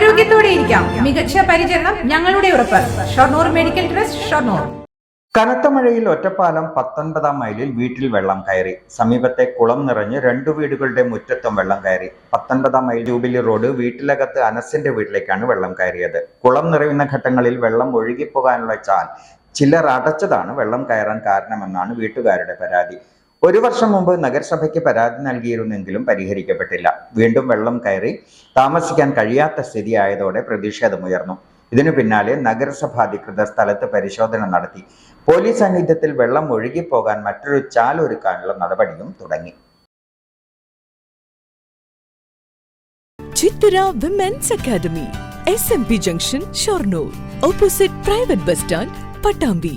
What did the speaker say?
ആരോഗ്യത്തോടെ ഇരിക്കാം മികച്ച പരിചരണം ഞങ്ങളുടെ ഉറപ്പ്. Shoranur medical trust Shoranur. കനത്ത മഴയിൽ ഒറ്റപ്പാലം പത്തൊൻപതാം മൈലിൽ വീട്ടിൽ വെള്ളം കയറി. സമീപത്തെ കുളം നിറഞ്ഞ് രണ്ടു വീടുകളുടെ മുറ്റത്തും വെള്ളം കയറി. പത്തൊൻപതാം മൈൽ ജൂബിലി റോഡ് വീട്ടിലകത്ത് അനസിന്റെ വീട്ടിലേക്കാണ് വെള്ളം കയറിയത്. കുളം നിറയുന്ന ഘട്ടങ്ങളിൽ വെള്ളം ഒഴുകിപ്പോകാനുള്ള ചാൻ ചിലർ അടച്ചതാണ് വെള്ളം കയറാൻ കാരണമെന്നാണ് വീട്ടുകാരുടെ പരാതി. ഒരു വർഷം മുമ്പ് നഗരസഭയ്ക്ക് പരാതി നൽകിയിരുന്നെങ്കിലും പരിഹരിക്കപ്പെട്ടില്ല. വീണ്ടും വെള്ളം കയറി താമസിക്കാൻ കഴിയാത്ത സ്ഥിതിയായതോടെ പ്രതിഷേധമുയർന്നു. ഇതിനു പിന്നാലെ നഗരസഭ അധികൃതർ സ്ഥലത്ത് പരിശോധന നടത്തി. പോലീസ് സാന്നിധ്യത്തിൽ വെള്ളം ഒഴുകിപ്പോകാൻ മറ്റൊരു ചാൽ ഒരുക്കാനുള്ള നടപടിയും തുടങ്ങി. ചിത്തുര women's academy S M P junction Shoranur opposite private bus stand Pattambi